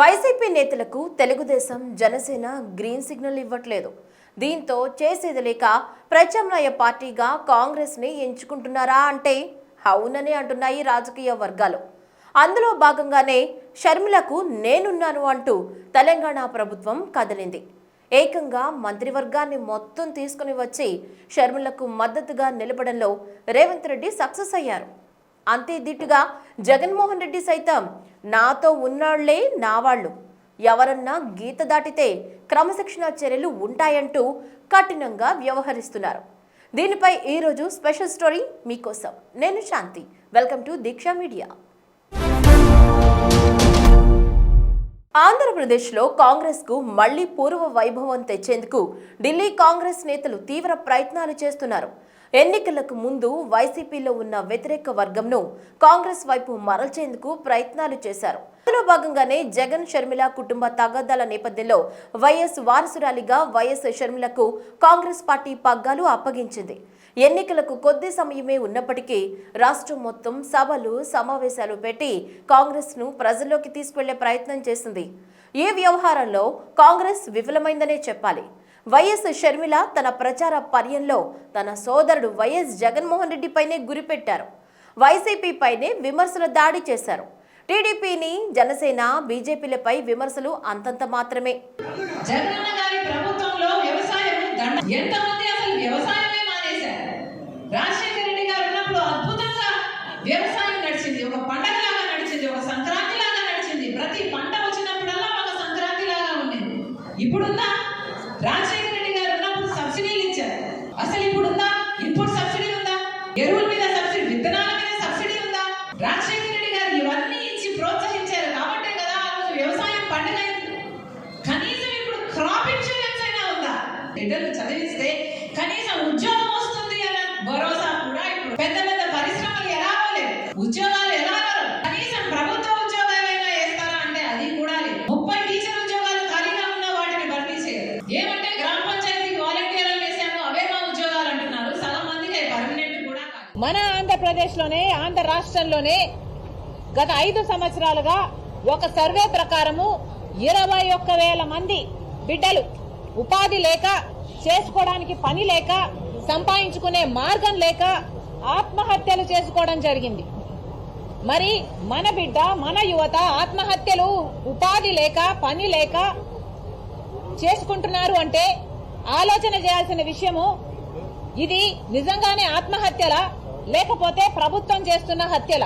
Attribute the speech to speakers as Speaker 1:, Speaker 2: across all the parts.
Speaker 1: YCP నేతలకు Telugu Desam Janasena green signal ఇవ్వట్లేదు. దీంతో చేసేది లేక ప్రత్యామ్నాయ పార్టీగా కాంగ్రెస్ని ఎంచుకుంటున్నారా అంటే అవునని అంటున్నాయి రాజకీయ వర్గాలు. అందులో భాగంగానే షర్మిలకు నేనున్నాను అంటూ తెలంగాణ ప్రభుత్వం కదిలింది. ఏకంగా మంత్రివర్గాన్ని మొత్తం తీసుకుని వచ్చి షర్మిలకు మద్దతుగా నిలబడంలో రేవంత్ రెడ్డి సక్సెస్ అయ్యారు. అంతే దిట్టుగా జగన్మోహన్ రెడ్డి సైతం నాతో ఉన్నాళ్ళే నా వాళ్ళు ఎవరన్నా గీత దాటితే క్రమశిక్షణ చర్యలు ఉంటాయంటూ కఠినంగా వ్యవహరిస్తున్నారు. దీనిపై ఈరోజు స్పెషల్ స్టోరీ మీకోసం. నేను Shanti. Welcome to Deeksha media. ఆంధ్రప్రదేశ్లో కాంగ్రెస్కు మళ్ళీ పూర్వ వైభవం తెచ్చేందుకు ఢిల్లీ కాంగ్రెస్ నేతలు తీవ్ర ప్రయత్నాలు చేస్తున్నారు. ఎన్నికలకు ముందు వైసీపీలో ఉన్న వ్యతిరేక వర్గంను కాంగ్రెస్ వైపు మరల్చేందుకు ప్రయత్నాలు చేశారు. అందులో భాగంగానే జగన్ షర్మిల కుటుంబ తగాదాల నేపథ్యంలో వైఎస్ వారసురాలిగా వైఎస్ షర్మిలకు కాంగ్రెస్ పార్టీ పగ్గాలు అప్పగించింది. ఎన్నికలకు కొద్ది సమయమే ఉన్నప్పటికీ రాష్ట్రం మొత్తం సభలు సమావేశాలు పెట్టి కాంగ్రెస్ను ప్రజల్లోకి తీసుకెళ్ళే ప్రయత్నం చేసింది. ఈ వ్యవహారంలో కాంగ్రెస్ విఫలమైందనే చెప్పాలి. వైఎస్ షర్మిల తన ప్రచార పర్యంలో తన సోదరుడు వైఎస్ జగన్మోహన్ రెడ్డిపైనే గురిపెట్టారు. వైసీపీపైనే విమర్శల దాడి చేశారు. టీడీపీని జనసేన బీజేపీలపై విమర్శలు అంతంత మాత్రమే.
Speaker 2: ఇప్పుడు సబ్సిడీ ఉందా? ఎరువుల మీద సబ్సిడీ విత్తనాల మీద సబ్సిడీ ఉందా? రాజశేఖర రెడ్డి గారు ఇవన్నీ ఇచ్చి ప్రోత్సహించారు కాబట్టే కదా ఆ రోజు వ్యవసాయం పండుగ కనీసం ఇప్పుడు క్రాప్ ఇన్సూరెన్స్ అయినా ఉందా? బిడ్డలు చదివిస్తే కనీసం ఉద్యోగం వస్తుంది అన్న భరోసా కూడా ఇప్పుడు పెద్ద పెద్ద పరిశ్రమలు ఎలా అవ్వలేదు ఉద్యోగాలు
Speaker 3: మన ఆంధ్రప్రదేశ్లోనే ఆంధ్ర రాష్ట్రంలోనే గత ఐదు సంవత్సరాలుగా ఒక సర్వే ప్రకారము ఇరవై ఒక్క వేల మంది బిడ్డలు ఉపాధి లేక చేసుకోవడానికి పని లేక సంపాదించుకునే మార్గం లేక ఆత్మహత్యలు చేసుకోవడం జరిగింది. మరి మన బిడ్డ మన యువత ఆత్మహత్యలు ఉపాధి లేక పని లేక చేసుకుంటున్నారు అంటే ఆలోచన చేయాల్సిన విషయము ఇది నిజంగానే ఆత్మహత్యల? లేకపోతే ప్రభుత్వం చేస్తున్న హత్యల.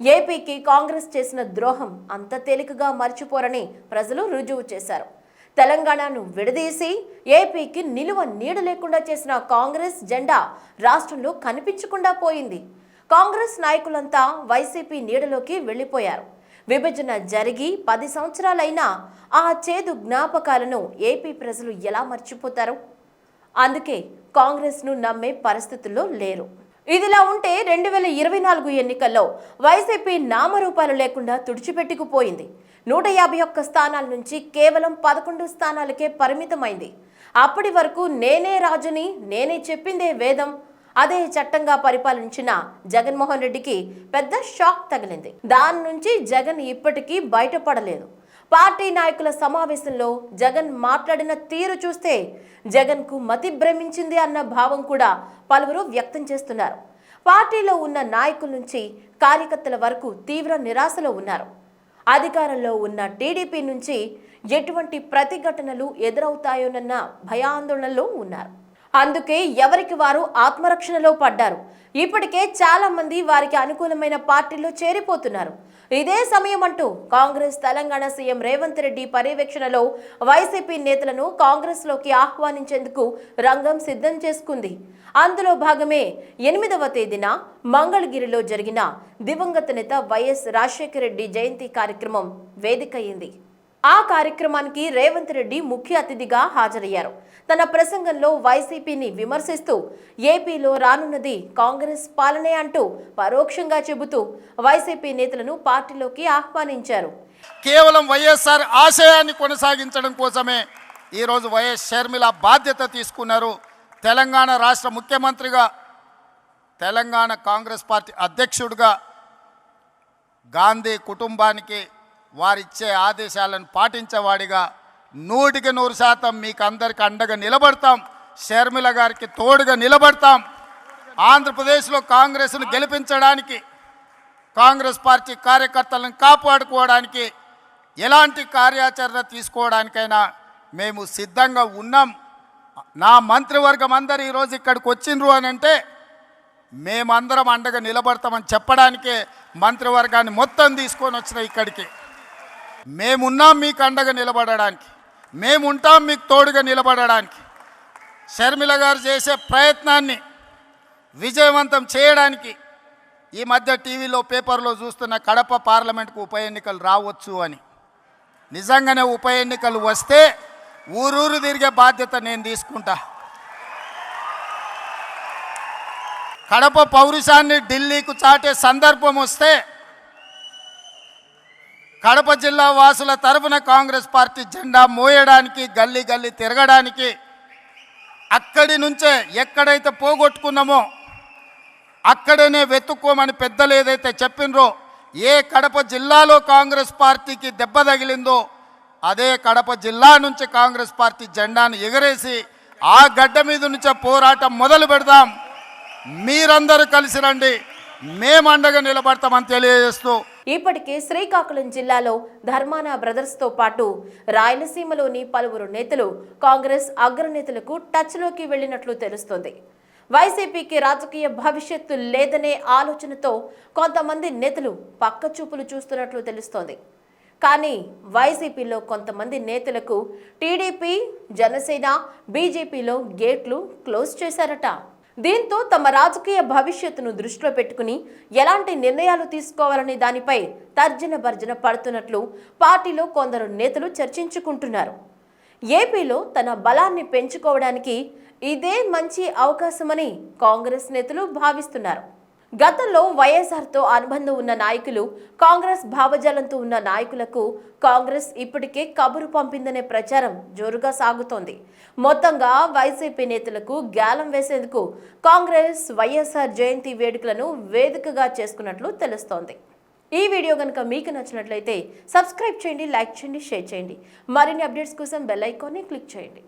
Speaker 1: ఏపీకి కాంగ్రెస్ చేసిన ద్రోహం అంత తేలికగా మర్చిపోరని ప్రజలు రుజువు చేశారు. తెలంగాణను విడదీసి ఏపీకి నిలువ నీడ లేకుండా చేసిన కాంగ్రెస్ జెండా రాష్ట్రంలో కనిపించకుండా పోయింది. కాంగ్రెస్ నాయకులంతా వైసీపీ నీడలోకి వెళ్ళిపోయారు. విభజన జరిగి పది సంవత్సరాలైనా ఆ చేదు జ్ఞాపకాలను ఏపీ ప్రజలు ఎలా మర్చిపోతారు? అందుకే కాంగ్రెస్ను నమ్మే పరిస్థితుల్లో లేరు. ఇదిలా ఉంటే రెండు వేల ఇరవై నాలుగు ఎన్నికల్లో వైసీపీ నామరూపాలు లేకుండా తుడిచిపెట్టుకుపోయింది. నూట యాభై ఒక్క స్థానాల నుంచి కేవలం పదకొండు స్థానాలకే పరిమితమైంది. అప్పటి వరకు నేనే రాజుని నేనే చెప్పిందే వేదం. అదే చట్టంగా పరిపాలించిన జగన్మోహన్ రెడ్డికి పెద్ద షాక్ తగిలింది. దాని నుంచి జగన్ ఇప్పటికీ బయటపడలేదు. పార్టీ నాయకుల సమావేశంలో జగన్ మాట్లాడిన తీరు చూస్తే జగన్కు మతి భ్రమించింది అన్న భావం కూడా పలువురు వ్యక్తం చేస్తున్నారు. పార్టీలో ఉన్న నాయకుల నుంచి కార్యకర్తల వరకు తీవ్ర నిరాశలో ఉన్నారు. అధికారంలో ఉన్న టీడీపీ నుంచి ఎటువంటి ప్రతిఘటనలు ఎదురవుతాయోనన్న భయాందోళనలో ఉన్నారు. అందుకే ఎవరికి వారు ఆత్మరక్షణలో పడ్డారు. ఇప్పటికే చాలా మంది వారికి అనుకూలమైన పార్టీలో చేరిపోతున్నారు. ఇదే సమయం అంటూ కాంగ్రెస్ తెలంగాణ సీఎం రేవంత్ రెడ్డి పర్యవేక్షణలో వైసీపీ నేతలను కాంగ్రెస్లోకి ఆహ్వానించేందుకు రంగం సిద్ధం చేసుకుంది. అందులో భాగమే ఎనిమిదవ తేదీన మంగళగిరిలో జరిగిన దివంగత నేత వైఎస్ రాజశేఖర రెడ్డి జయంతి కార్యక్రమం వేదికయ్యింది. ఆ కార్యక్రమానికి రేవంత్ రెడ్డి ముఖ్య అతిథిగా హాజరయ్యారు. తన ప్రసంగంలో వైసీపీని విమర్శిస్తూ ఏపీలో రానున్నది కాంగ్రెస్ పాలనే అంటూ పరోక్షంగా చెబుతూ వైసీపీ నేతలను పార్టీలోకి ఆహ్వానించారు.
Speaker 4: కేవలం వైఎస్ఆర్ ఆశయాన్ని కొనసాగించడం కోసమే ఈరోజు వైఎస్ షర్మిల బాధ్యత తీసుకున్నారు. తెలంగాణ రాష్ట్ర ముఖ్యమంత్రిగా తెలంగాణ కాంగ్రెస్ పార్టీ అధ్యక్షుడిగా గాంధీ కుటుంబానికి వారిచ్చే ఆదేశాలను పాటించేవాడిగా నూటికి నూరు శాతం మీకు అందరికి అండగా నిలబడతాం. షర్మిల గారికి తోడుగా నిలబడతాం. ఆంధ్రప్రదేశ్లో కాంగ్రెస్ను గెలిపించడానికి కాంగ్రెస్ పార్టీ కార్యకర్తలను కాపాడుకోవడానికి ఎలాంటి కార్యాచరణ తీసుకోవడానికైనా మేము సిద్ధంగా ఉన్నాం. నా మంత్రివర్గం అందరు ఈరోజు ఇక్కడికి వచ్చిండ్రు అని అంటే మేమందరం అండగా నిలబడతామని చెప్పడానికే మంత్రివర్గాన్ని మొత్తం తీసుకొని వచ్చిన ఇక్కడికి. మేమున్నాం మీకు అండగా నిలబడడానికి. మేముంటాం మీకు తోడుగా నిలబడడానికి. షర్మిల గారు చేసే ప్రయత్నాన్ని విజయవంతం చేయడానికి ఈ మధ్య టీవీలో పేపర్లో చూస్తున్న కడప పార్లమెంట్కు ఉప ఎన్నికలు రావచ్చు అని. నిజంగానే ఉప ఎన్నికలు వస్తే ఊరూరు తిరిగే బాధ్యత నేను తీసుకుంటా. కడప పౌరుషాన్ని ఢిల్లీకు చాటే సందర్భం వస్తే కడప జిల్లా వాసుల తరఫున కాంగ్రెస్ పార్టీ జెండా మోయడానికి గల్లీ గల్లీ తిరగడానికి అక్కడి నుంచే ఎక్కడైతే పోగొట్టుకున్నామో అక్కడనే వెతుక్కోమని పెద్దలు ఏదైతే చెప్పినరో ఏ కడప జిల్లాలో కాంగ్రెస్ పార్టీకి దెబ్బ తగిలిందో అదే కడప జిల్లా నుంచి కాంగ్రెస్ పార్టీ జెండాను ఎగరేసి ఆ గడ్డ మీద నుంచే పోరాటం మొదలు పెడదాం. మీరందరూ కలిసి రండి. మేమండగా నిలబడతామని తెలియజేస్తూ
Speaker 1: ఇప్పటికే శ్రీకాకుళం జిల్లాలో ధర్మాన బ్రదర్స్తో పాటు రాయలసీమలోని పలువురు నేతలు కాంగ్రెస్ అగ్రనేతలకు టచ్లోకి వెళ్ళినట్లు తెలుస్తోంది. వైసీపీకి రాజకీయ భవిష్యత్తు లేదనే ఆలోచనతో కొంతమంది నేతలు పక్కచూపులు చూస్తున్నట్లు తెలుస్తోంది. కానీ వైసీపీలో కొంతమంది నేతలకు టీడీపీ జనసేన బీజేపీలో గేట్లు క్లోజ్ చేశారట. దీంతో తమ రాజకీయ భవిష్యత్తును దృష్టిలో పెట్టుకుని ఎలాంటి నిర్ణయాలు తీసుకోవాలనే దానిపై తర్జన భర్జన పడుతున్నట్లు పార్టీలో కొందరు నేతలు చర్చించుకుంటున్నారు. ఏపీలో తన బలాన్ని పెంచుకోవడానికి ఇదే మంచి అవకాశమని కాంగ్రెస్ నేతలు భావిస్తున్నారు. గతంలో వైఎస్ఆర్తో అనుబంధం ఉన్న నాయకులు కాంగ్రెస్ భావజాలంతో ఉన్న నాయకులకు కాంగ్రెస్ ఇప్పటికే కబురు పంపిందనే ప్రచారం జోరుగా సాగుతోంది. మొత్తంగా వైసీపీ నేతలకు గ్యాలం వేసేందుకు కాంగ్రెస్ వైఎస్ఆర్ జయంతి వేడుకలను వేదికగా చేసుకున్నట్లు తెలుస్తోంది. ఈ వీడియో కనుక మీకు నచ్చినట్లయితే సబ్స్క్రైబ్ చేయండి లైక్ చేయండి షేర్ చేయండి. మరిన్ని అప్డేట్స్ కోసం బెల్ ఐకాన్ని క్లిక్ చేయండి.